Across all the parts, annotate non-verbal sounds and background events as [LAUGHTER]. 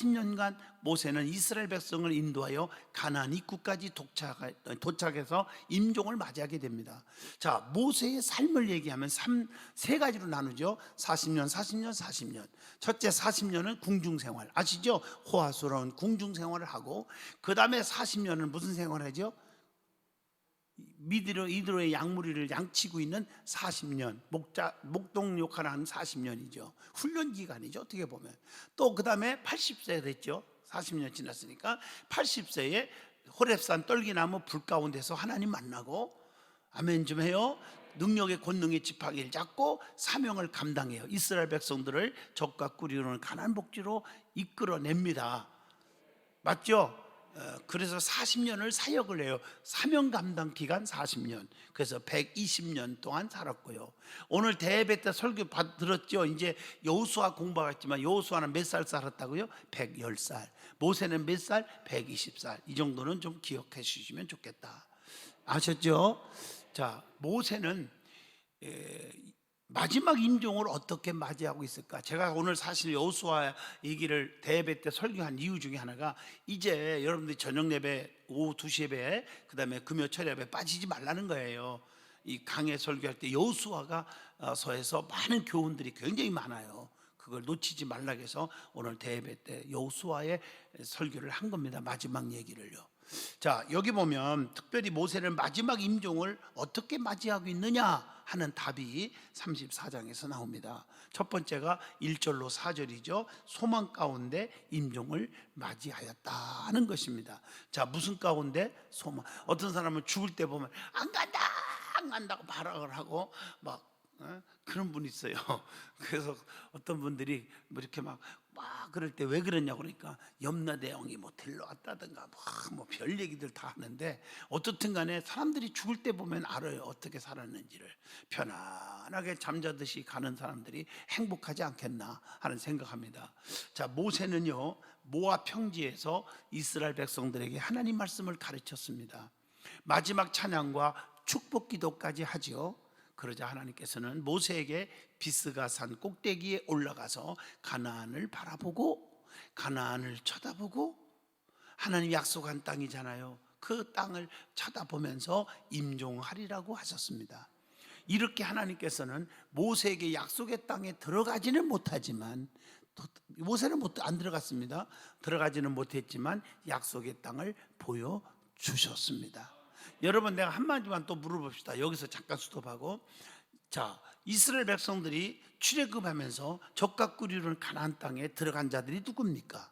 40년간 모세는 이스라엘 백성을 인도하여 가나안 입구까지 도착, 도착해서 임종을 맞이하게 됩니다. 자, 모세의 삶을 얘기하면 3, 세 가지로 나누죠. 40년, 40년, 40년. 첫째 40년은 궁중 생활. 아시죠? 호화스러운 궁중 생활을 하고 그 다음에 40년은 무슨 생활을 하죠? 미드로 이드로의 양무리를 양치고 있는 40년 목자 목동 역할을 하는 40년이죠. 훈련 기간이죠. 어떻게 보면 또 그다음에 80세 됐죠. 40년 지났으니까 80세에 호렙산 떨기나무 불 가운데서 하나님 만나고 아멘 좀 해요. 능력의 권능의 지팡이를 잡고 사명을 감당해요. 이스라엘 백성들을 적과 꾸리는 가난 복지로 이끌어냅니다. 맞죠? 어, 그래서 40년을 사역을 해요. 사명 감당 기간 40년. 그래서 120년 동안 살았고요. 오늘 대배 때 설교 받- 들었죠. 이제 여호수아 공부하겠지만 여호수아는 몇 살 살았다고요? 110살. 모세는 몇 살? 120살. 이 정도는 좀 기억해 주시면 좋겠다. 아셨죠? 자, 모세는 에, 마지막 임종을 어떻게 맞이하고 있을까? 제가 오늘 사실 여호수아 얘기를 대예배 때 설교한 이유 중에 하나가 이제 여러분들이 저녁 예배 오후 2시 예배 그다음에 금요철 예배 빠지지 말라는 거예요. 이 강해 설교할 때 여호수아가 어, 서에서 많은 교훈들이 굉장히 많아요. 그걸 놓치지 말라 해서 오늘 대예배 때 여호수아의 설교를 한 겁니다. 마지막 얘기를요. 자, 여기 보면 특별히 모세는 마지막 임종을 어떻게 맞이하고 있느냐 하는 답이 34장에서 나옵니다. 첫 번째가 1절로 4절이죠. 소망 가운데 임종을 맞이하였다 하는 것입니다. 자, 무슨 가운데? 소망. 어떤 사람은 죽을 때 보면 안 간다! 안 간다고 발악을 하고 막 어? 그런 분 있어요. [LAUGHS] 그래서 어떤 분들이 뭐 이렇게 막, 막 그럴 때 왜 그러냐고 그러니까 염라대왕이 뭐 들러왔다든가 뭐별 얘기들 다 하는데 어떻든 간에 사람들이 죽을 때 보면 알아요. 어떻게 살았는지를. 편안하게 잠자듯이 가는 사람들이 행복하지 않겠나 하는 생각합니다. 자, 모세는요. 모압 평지에서 이스라엘 백성들에게 하나님 말씀을 가르쳤습니다. 마지막 찬양과 축복 기도까지 하지요. 그러자 하나님께서는 모세에게 비스가 산 꼭대기에 올라가서 가나안을 바라보고 가나안을 쳐다보고 하나님 약속한 땅이잖아요. 그 땅을 쳐다보면서 임종하리라고 하셨습니다. 이렇게 하나님께서는 모세에게 약속의 땅에 들어가지는 못하지만 또 모세는 못 안 들어갔습니다. 들어가지는 못했지만 약속의 땅을 보여 주셨습니다. 여러분 내가 한마디만 또 물어봅시다. 여기서 잠깐 스톱하고 자 이스라엘 백성들이 출애굽하면서 꾸리는 가나안 땅에 들어간 자들이 누굽니까?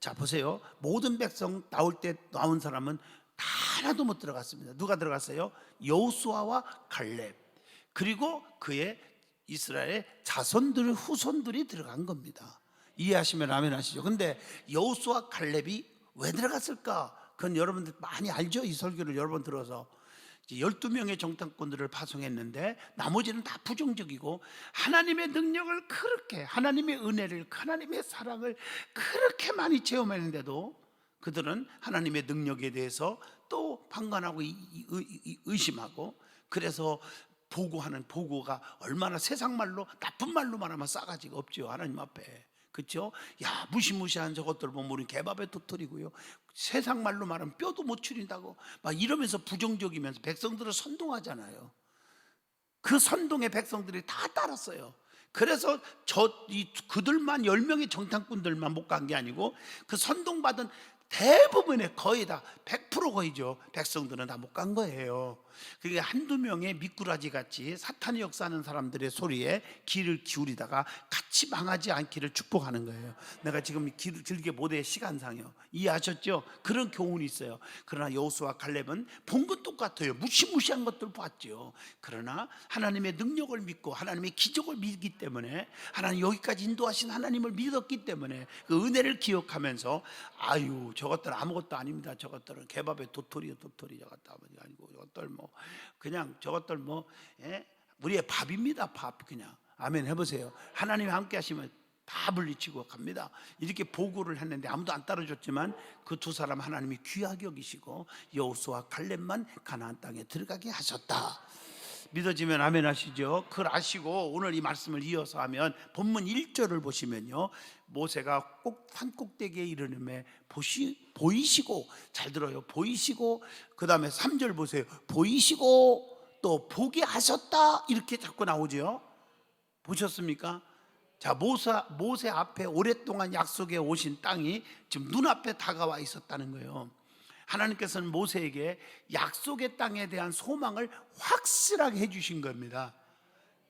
자 보세요. 모든 백성 나올 때 나온 사람은 다 하나도 못 들어갔습니다. 누가 들어갔어요? 여호수아와 갈렙 그리고 그의 이스라엘의 자손들 후손들이 들어간 겁니다. 이해하시면 아멘 하시죠. 근데 여호수아 갈렙이 왜 들어갔을까? 그건 여러분들 많이 알죠. 이 설교를 여러 번 들어서 12명의 정탐꾼들을 파송했는데 나머지는 다 부정적이고 하나님의 능력을 그렇게 하나님의 은혜를 하나님의 사랑을 그렇게 많이 체험했는데도 그들은 하나님의 능력에 대해서 또 의- 의심하고 그래서 보고하는 보고가 얼마나 세상 말로 나쁜 말로 말하면 싸가지가 없죠 하나님 앞에 그렇죠? 야 무시무시한 저것들 보면 우리 개밥에 터뜨리고요 세상 말로 말하면 뼈도 못 추린다고 막 이러면서 부정적이면서 백성들을 선동하잖아요 그 선동의 백성들이 다 따랐어요. 그래서 저 이 그들만 열 명의 정탐꾼들만 못 간 게 아니고 그 선동받은 대부분의 거의 다 100% 거의죠. 백성들은 다 못 간 거예요. 그게 한두 명의 미꾸라지 같이 사탄이 역사하는 사람들의 소리에 귀를 기울이다가 같이 망하지 않기를 축복하는 거예요. 내가 지금 길, 길게 못해 시간상요. 이해하셨죠? 그런 교훈이 있어요. 그러나 여호수아 갈렙은 본건 똑같아요. 무시무시한 것들 봤죠. 그러나 하나님의 능력을 믿고 하나님의 기적을 믿기 때문에 하나님 여기까지 인도하신 하나님을 믿었기 때문에 그 은혜를 기억하면서 아유 저것들 아무것도 아닙니다. 저것들은 개밥의 도토리요 도토리 저것도 아니고 저것들 뭐 그냥 저것들 뭐 예? 우리의 밥입니다. 밥 그냥 아멘 해보세요. 하나님이 함께 하시면 다 물리치고 갑니다. 이렇게 보고를 했는데 아무도 안 따라줬지만 그 두 사람 하나님이 귀하게 여기시고 여호수아 갈렙만 가나안 땅에 들어가게 하셨다. 믿어지면 아멘 하시죠. 그걸 아시고 오늘 이 말씀을 이어서 하면 본문 1절을 보시면요. 모세가 꼭 산 꼭대기에 이르는에 보시 보이시고 잘 들어요. 보이시고 그 다음에 3절 보세요. 보이시고 또 보게 하셨다 이렇게 자꾸 나오죠. 보셨습니까? 자 모세 모세 앞에 오랫동안 약속해 오신 땅이 지금 눈앞에 다가와 있었다는 거예요. 하나님께서는 모세에게 약속의 땅에 대한 소망을 확실하게 해주신 겁니다.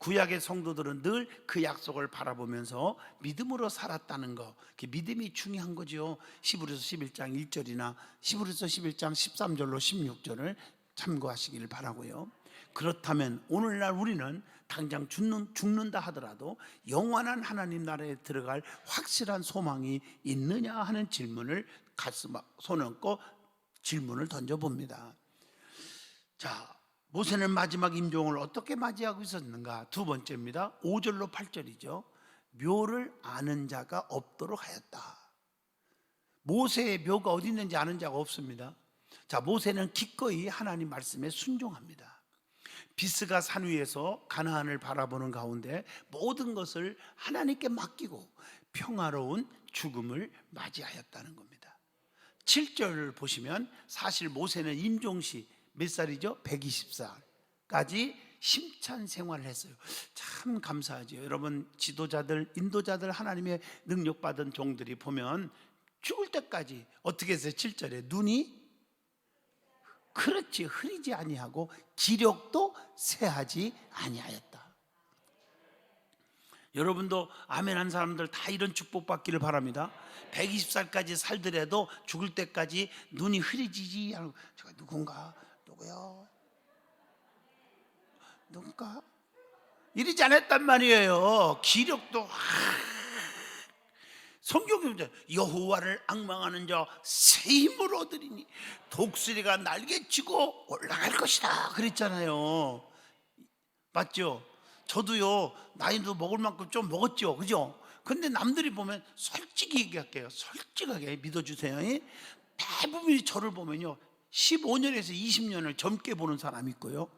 구약의 성도들은 늘 그 약속을 바라보면서 믿음으로 살았다는 거. 그 믿음이 중요한 거죠. 시브리서 11장 1절이나 시브리서 11장 13절로 16절을 참고하시기를 바라고요. 그렇다면 오늘날 우리는 당장 죽는, 죽는다 하더라도 영원한 하나님 나라에 들어갈 확실한 소망이 있느냐 하는 질문을 가슴 손 얹고 질문을 던져봅니다. 자, 모세는 마지막 임종을 어떻게 맞이하고 있었는가? 두 번째입니다. 5절로 8절이죠. 묘를 아는 자가 없도록 하였다. 모세의 묘가 어디 있는지 아는 자가 없습니다. 자, 모세는 기꺼이 하나님 말씀에 순종합니다. 비스가 산 위에서 가나안을 바라보는 가운데 모든 것을 하나님께 맡기고 평화로운 죽음을 맞이하였다는 겁니다. 7절을 보시면 사실 모세는 임종시 몇 살이죠? 120살까지 심찬 생활을 했어요. 참 감사하죠. 여러분 지도자들, 인도자들 하나님의 능력 받은 종들이 보면 죽을 때까지 어떻게 했어요? 7절에 눈이 그렇지 흐리지 아니하고 기력도 쇠하지 아니하였다. 여러분도 아멘 한 사람들 다 이런 축복 받기를 바랍니다. 120살까지 살더라도 죽을 때까지 눈이 흐리지지 않고 누군가 누구요? 누군가? 이러지 않았단 말이에요. 기력도 보자 여호와를 악망하는 자새 힘을 얻으리니 독수리가 날개치고 올라갈 것이다 그랬잖아요 맞죠? 저도요 나이도 먹을 만큼 좀 먹었죠 그죠? 근데 남들이 보면 솔직히 얘기할게요 솔직하게 믿어주세요 대부분이 저를 보면요 15년에서 20년을 젊게 보는 사람이 있고요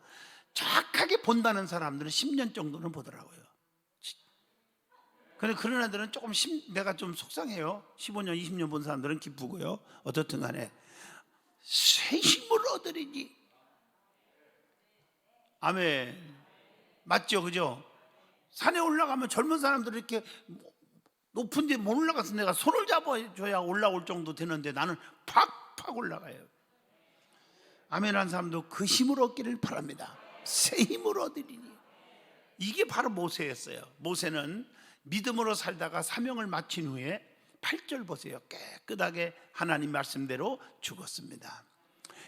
정확하게 본다는 사람들은 10년 정도는 보더라고요 근데 그런 애들은 조금 심, 내가 좀 속상해요. 15년, 20년 본 사람들은 기쁘고요. 어떻든 간에 새 힘을 얻으리니. 아멘. 맞죠, 그죠? 산에 올라가면 젊은 사람들 이렇게 높은 데 못 올라가서 내가 손을 잡아줘야 올라올 정도 되는데 나는 팍팍 올라가요. 아멘 한 사람도 그 힘을 얻기를 바랍니다. 새 힘을 얻으리니. 이게 바로 모세였어요. 모세는 믿음으로 살다가 사명을 마친 후에 8절 보세요. 깨끗하게 하나님 말씀대로 죽었습니다.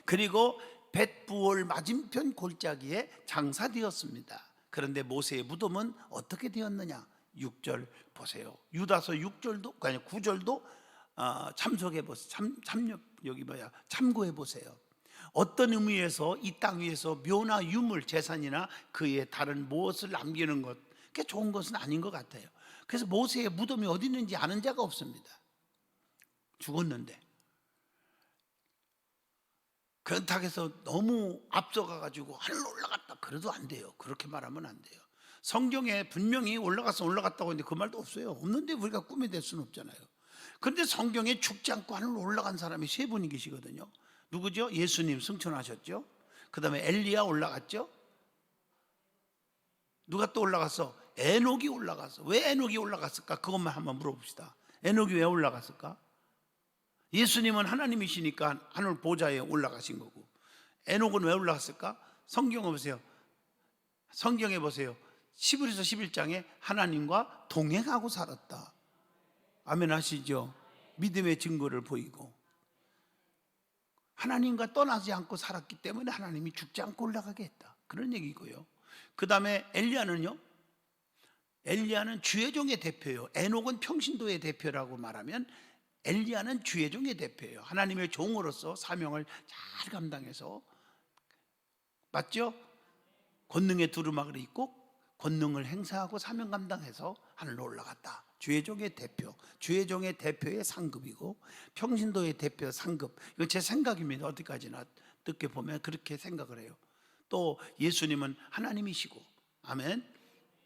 그리고 벳부월 맞은편 골짜기에 장사되었습니다. 그런데 모세의 무덤은 어떻게 되었느냐? 6절 보세요. 유다서 6절도 아니 9절도 어, 참석해 보세요. 참 참여 여기 뭐야? 참고해 보세요. 어떤 의미에서 이 땅 위에서 묘나 유물 재산이나 그의 다른 무엇을 남기는 것 그게 좋은 것은 아닌 것 같아요. 그래서 모세의 무덤이 어디 있는지 아는 자가 없습니다. 죽었는데. 그렇다고 해서 너무 앞서가 가지고 하늘로 올라갔다 그래도 안 돼요. 그렇게 말하면 안 돼요. 성경에 분명히 올라가서 올라갔다고 했는데 그 말도 없어요. 없는데 우리가 꿈이 될 수는 없잖아요. 그런데 성경에 죽지 않고 하늘로 올라간 사람이 세 분이 계시거든요. 누구죠? 예수님 승천하셨죠. 그 다음에 엘리야 올라갔죠. 누가 또 올라갔어? 에녹이 올라갔어. 왜 에녹이 올라갔을까? 그것만 한번 물어봅시다. 에녹이 왜 올라갔을까? 예수님은 하나님이시니까 하늘 보좌에 올라가신 거고 에녹은 왜 올라갔을까? 성경에 보세요. 성경에 보세요. 시브리서 11장에 하나님과 동행하고 살았다. 아멘 하시죠? 믿음의 증거를 보이고 하나님과 떠나지 않고 살았기 때문에 하나님이 죽지 않고 올라가게 했다. 그런 얘기고요. 그 다음에 엘리야는요. 엘리야는 주의종의 대표예요. 에녹은 평신도의 대표라고 말하면 엘리야는 주의종의 대표예요. 하나님의 종으로서 사명을 잘 감당해서 맞죠? 권능의 두루마기를 입고 권능을 행사하고 사명 감당해서 하늘로 올라갔다. 주의종의 대표, 주의종의 대표의 상급이고 평신도의 대표 상급. 이건 제 생각입니다. 어디까지나 듣게 보면 그렇게 생각을 해요. 또 예수님은 하나님이시고 아멘.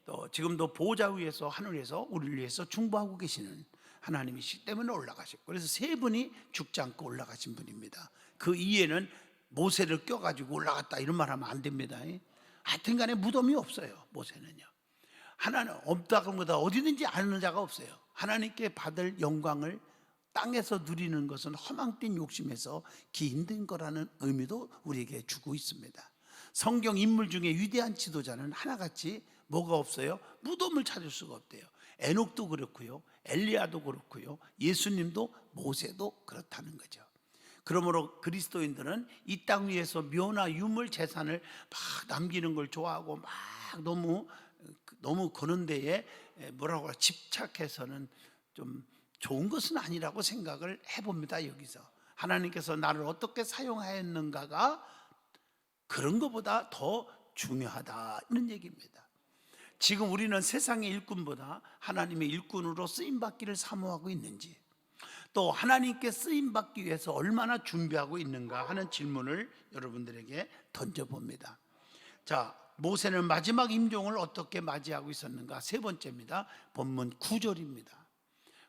또 지금도 보좌 위에서 하늘에서 우리를 위해서 중보하고 계시는 하나님이시기 때문에 올라가셨고 그래서 세 분이 죽지 않고 올라가신 분입니다. 그 이해는 모세를 껴가지고 올라갔다 이런 말하면 안 됩니다. 하여튼간에 무덤이 없어요. 모세는요. 하나는 없다고보다 어디든지 아는 자가 없어요. 하나님께 받을 영광을 땅에서 누리는 것은 허망된 욕심에서 기 힘든 거라는 의미도 우리에게 주고 있습니다. 성경 인물 중에 위대한 지도자는 하나같이 뭐가 없어요? 무덤을 찾을 수가 없대요. 에녹도 그렇고요. 엘리야도 그렇고요. 예수님도 모세도 그렇다는 거죠. 그러므로 그리스도인들은 이 땅 위에서 묘나 유물 재산을 막 남기는 걸 좋아하고 막 너무 너무 그런 데에 뭐라고 집착해서는 좀 좋은 것은 아니라고 생각을 해봅니다 여기서 하나님께서 나를 어떻게 사용하였는가가 그런 것보다 더 중요하다 이런 얘기입니다. 지금 우리는 세상의 일꾼보다 하나님의 일꾼으로 쓰임 받기를 사모하고 있는지 또 하나님께 쓰임 받기 위해서 얼마나 준비하고 있는가 하는 질문을 여러분들에게 던져 봅니다. 자, 모세는 마지막 임종을 어떻게 맞이하고 있었는가? 세 번째입니다. 본문 9절입니다.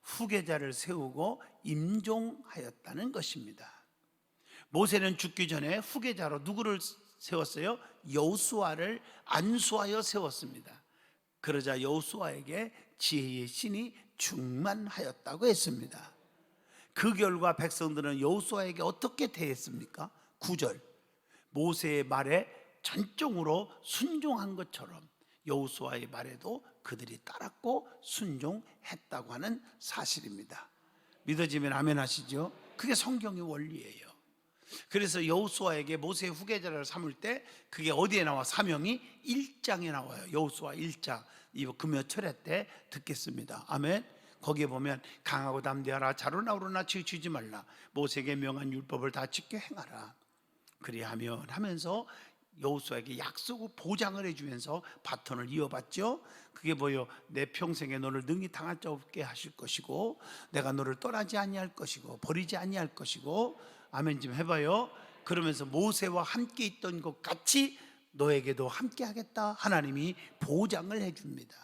후계자를 세우고 임종하였다는 것입니다. 모세는 죽기 전에 후계자로 누구를 세웠어요? 여호수아를 안수하여 세웠습니다. 그러자 여호수아에게 지혜의 신이 충만하였다고 했습니다. 그 결과 백성들은 여호수아에게 어떻게 대했습니까? 9절. 모세의 말에 전적으로 순종한 것처럼 여호수아의 말에도 그들이 따랐고 순종했다고 하는 사실입니다. 믿어지면 아멘 하시죠? 그게 성경의 원리예요. 그래서 여호수아에게 모세의 후계자를 삼을 때 그게 어디에 나와 사명이 1장에 나와요. 여호수아 1장. 이거 금요철회 때 듣겠습니다. 아멘. 거기에 보면 강하고 담대하라 자로나 우로나 치우치지 말라 모세에게 명한 율법을 다 지켜 행하라 그리하면 하면서 여호수아에게 약속을 보장을 해주면서 바톤을 이어받죠. 그게 뭐요? 내 평생에 너를 능히 당할 자 없게 하실 것이고, 내가 너를 떠나지 아니할 것이고, 버리지 아니할 것이고, 아멘 좀 해봐요. 그러면서 모세와 함께 있던 것 같이 너에게도 함께 하겠다. 하나님이 보장을 해줍니다.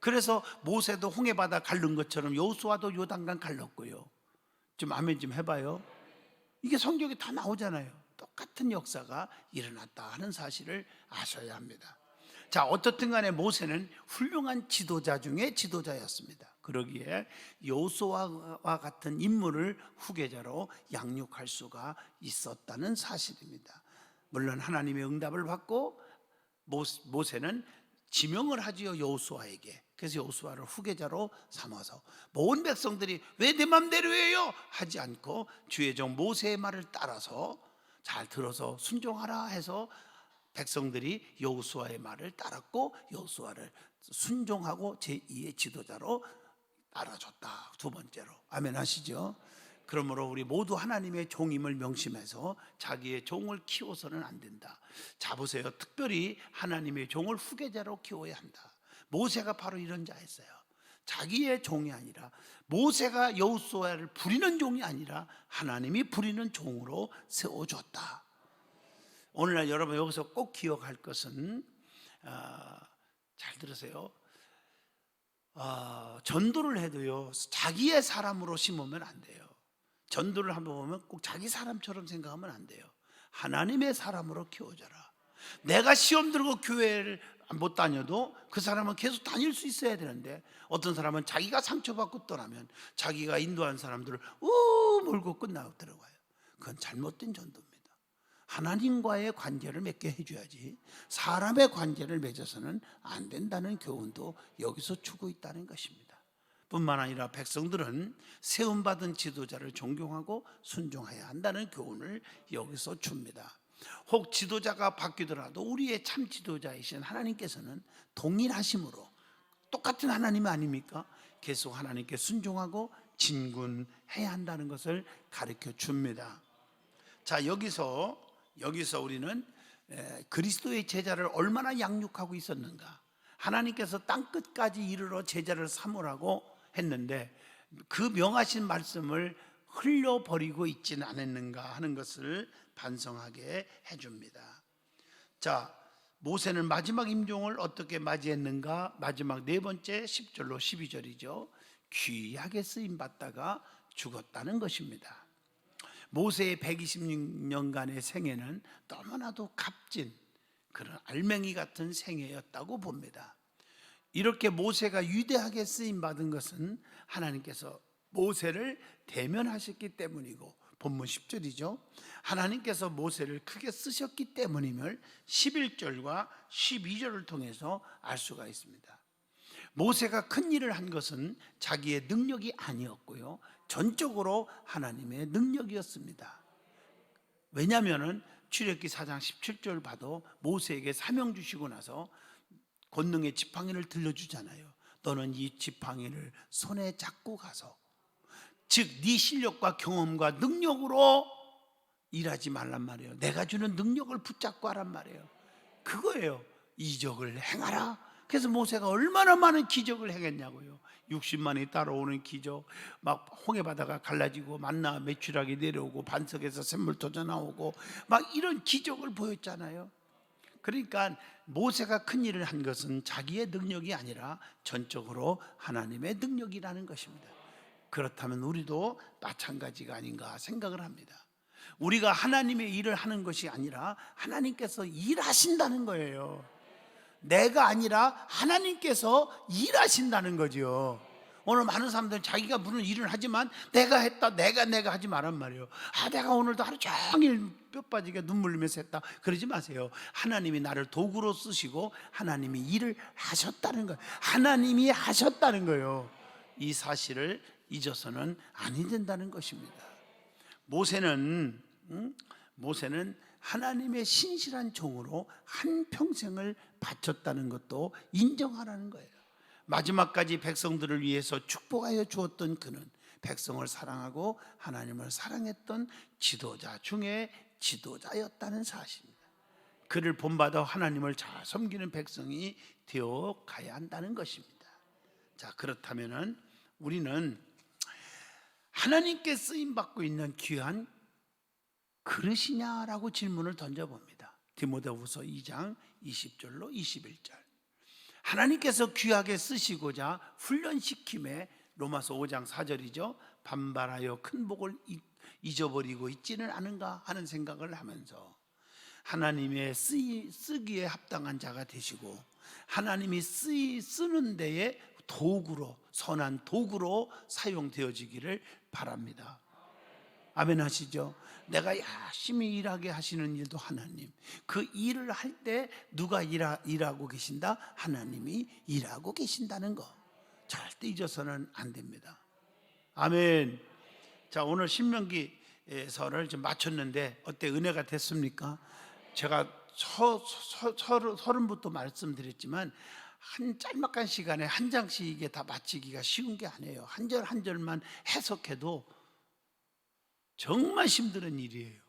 그래서 모세도 홍해바다 갈른 것처럼 여호수아도 요단강 갈랐고요. 좀 아멘 좀 해봐요. 이게 성경에 다 나오잖아요. 똑같은 역사가 일어났다 하는 사실을 아셔야 합니다. 자, 어떻든 간에 모세는 훌륭한 지도자 중에 지도자였습니다. 그러기에 여호수아와 같은 인물을 후계자로 양육할 수가 있었다는 사실입니다. 물론 하나님의 응답을 받고 모세는 지명을 하지요 여호수아에게. 그래서 여호수아를 후계자로 삼아서 모든 백성들이 왜 내 맘대로 해요? 하지 않고 주의 종 모세의 말을 따라서 잘 들어서 순종하라 해서 백성들이 여호수아의 말을 따랐고 여호수아를 순종하고 제2의 지도자로 알아줬다. 두 번째로. 아멘 하시죠? 그러므로 우리 모두 하나님의 종임을 명심해서 자기의 종을 키워서는 안 된다. 잡으세요. 특별히 하나님의 종을 후계자로 키워야 한다. 모세가 바로 이런 자였어요. 자기의 종이 아니라 모세가 여호수아를 부리는 종이 아니라 하나님이 부리는 종으로 세워줬다. 오늘날 여러분 여기서 꼭 기억할 것은 어, 잘 들으세요. 어, 전도를 해도요 자기의 사람으로 심으면 안 돼요. 전도를 한번 보면 꼭 자기 사람처럼 생각하면 안 돼요. 하나님의 사람으로 키워줘라. 내가 시험 들고 교회를 못 다녀도 그 사람은 계속 다닐 수 있어야 되는데 어떤 사람은 자기가 상처받고 떠나면 자기가 인도한 사람들을 우 몰고 끝나더라고요. 그건 잘못된 전도입니다. 하나님과의 관계를 맺게 해줘야지 사람의 관계를 맺어서는 안 된다는 교훈도 여기서 주고 있다는 것입니다. 뿐만 아니라 백성들은 세움받은 지도자를 존경하고 순종해야 한다는 교훈을 여기서 줍니다. 혹 지도자가 바뀌더라도 우리의 참 지도자이신 하나님께서는 동일하심으로 똑같은 하나님 아닙니까? 계속 하나님께 순종하고 진군해야 한다는 것을 가르쳐 줍니다. 자, 여기서 여기서 우리는 그리스도의 제자를 얼마나 양육하고 있었는가? 하나님께서 땅 끝까지 이르러 제자를 삼으라고 했는데 그 명하신 말씀을 흘려버리고 있지는 않았는가 하는 것을 반성하게 해줍니다. 자, 모세는 마지막 임종을 어떻게 맞이했는가? 마지막 네 번째 10절로 12절이죠. 귀하게 쓰임 받다가 죽었다는 것입니다. 모세의 126년간의 생애는 너무나도 값진 그런 알맹이 같은 생애였다고 봅니다. 이렇게 모세가 위대하게 쓰임 받은 것은 하나님께서 모세를 대면하셨기 때문이고 본문 10절이죠. 하나님께서 모세를 크게 쓰셨기 때문임을 11절과 12절을 통해서 알 수가 있습니다. 모세가 큰 일을 한 것은 자기의 능력이 아니었고요. 전적으로 하나님의 능력이었습니다. 왜냐하면은 출애굽기 4장 17절 봐도 모세에게 사명 주시고 나서 권능의 지팡이를 들려주잖아요. 너는 이 지팡이를 손에 잡고 가서 즉 네 실력과 경험과 능력으로 일하지 말란 말이에요. 내가 주는 능력을 붙잡고 하란 말이에요. 그거예요. 이적을 행하라. 그래서 모세가 얼마나 많은 기적을 행했냐고요. 60만이 따라오는 기적, 막 홍해 바다가 갈라지고 만나 매출하게 내려오고 반석에서 샘물 터져 나오고 막 이런 기적을 보였잖아요. 그러니까 모세가 큰 일을 한 것은 자기의 능력이 아니라 전적으로 하나님의 능력이라는 것입니다. 그렇다면 우리도 마찬가지가 아닌가 생각을 합니다. 우리가 하나님의 일을 하는 것이 아니라 하나님께서 일하신다는 거예요. 내가 아니라 하나님께서 일하신다는 거죠. 오늘 많은 사람들은 자기가 무슨 일을 하지만 내가 했다, 내가 내가 하지 말란 말이에요. 아, 내가 오늘도 하루 종일 뼈 빠지게 눈물 흘리면서 했다. 그러지 마세요. 하나님이 나를 도구로 쓰시고 하나님이 일을 하셨다는 거예요. 하나님이 하셨다는 거예요. 이 사실을 잊어서는 아니 된다는 것입니다. 모세는 음? 모세는 하나님의 신실한 종으로 한 평생을 바쳤다는 것도 인정하라는 거예요. 마지막까지 백성들을 위해서 축복하여 주었던 그는 백성을 사랑하고 하나님을 사랑했던 지도자 중에 지도자였다는 사실입니다. 그를 본받아 하나님을 잘 섬기는 백성이 되어 가야 한다는 것입니다. 자, 그렇다면은 우리는 하나님께 쓰임 받고 있는 귀한 그릇이냐라고 질문을 던져 봅니다. 디모데후서 2장 20절로 21절. 하나님께서 귀하게 쓰시고자 훈련시킴에 로마서 5장 4절이죠. 반발하여 큰 복을 잊- 잊어버리고 있지는 않은가 하는 생각을 하면서 하나님의 쓰이, 쓰기에 합당한 자가 되시고 하나님이 쓰이, 쓰는 데에 도구로 선한 도구로 사용되어지기를 바랍니다. 아멘 하시죠? 내가 열심히 일하게 하시는 일도 하나님. 그 일을 할 때 누가 일하, 일하고 계신다? 하나님이 일하고 계신다는 거. 절대 잊어서는 안 됩니다. 아멘. 자, 오늘 신명기서를 좀 마쳤는데 어때 은혜가 됐습니까? 제가 서른부터 말씀드렸지만 한 짤막한 시간에 한 장씩 이게 다 마치기가 쉬운 게 아니에요. 한 절 한 절만 해석해도 정말 힘든 일이에요.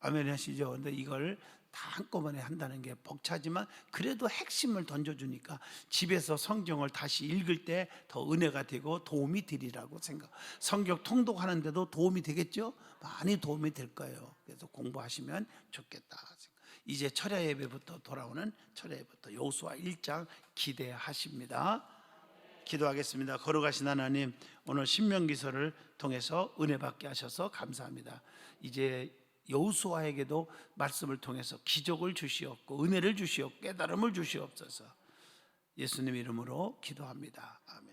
아멘 하시죠? 근데 이걸 다 한꺼번에 한다는 게 벅차지만 그래도 핵심을 던져주니까 집에서 성경을 다시 읽을 때 더 은혜가 되고 도움이 되리라고 생각. 성경 통독하는데도 도움이 되겠죠? 많이 도움이 될 거예요. 그래서 공부하시면 좋겠다. 이제 철야 예배부터 돌아오는 철야 예배부터 요수아 1장 기대하십니다. 기도하겠습니다. 걸어가신 하나님, 오늘 신명기서를 통해서 은혜 받게 하셔서 감사합니다. 이제 여호수아에게도 말씀을 통해서 기적을 주시옵고 은혜를 주시옵고 깨달음을 주시옵소서. 예수님 이름으로 기도합니다. 아멘.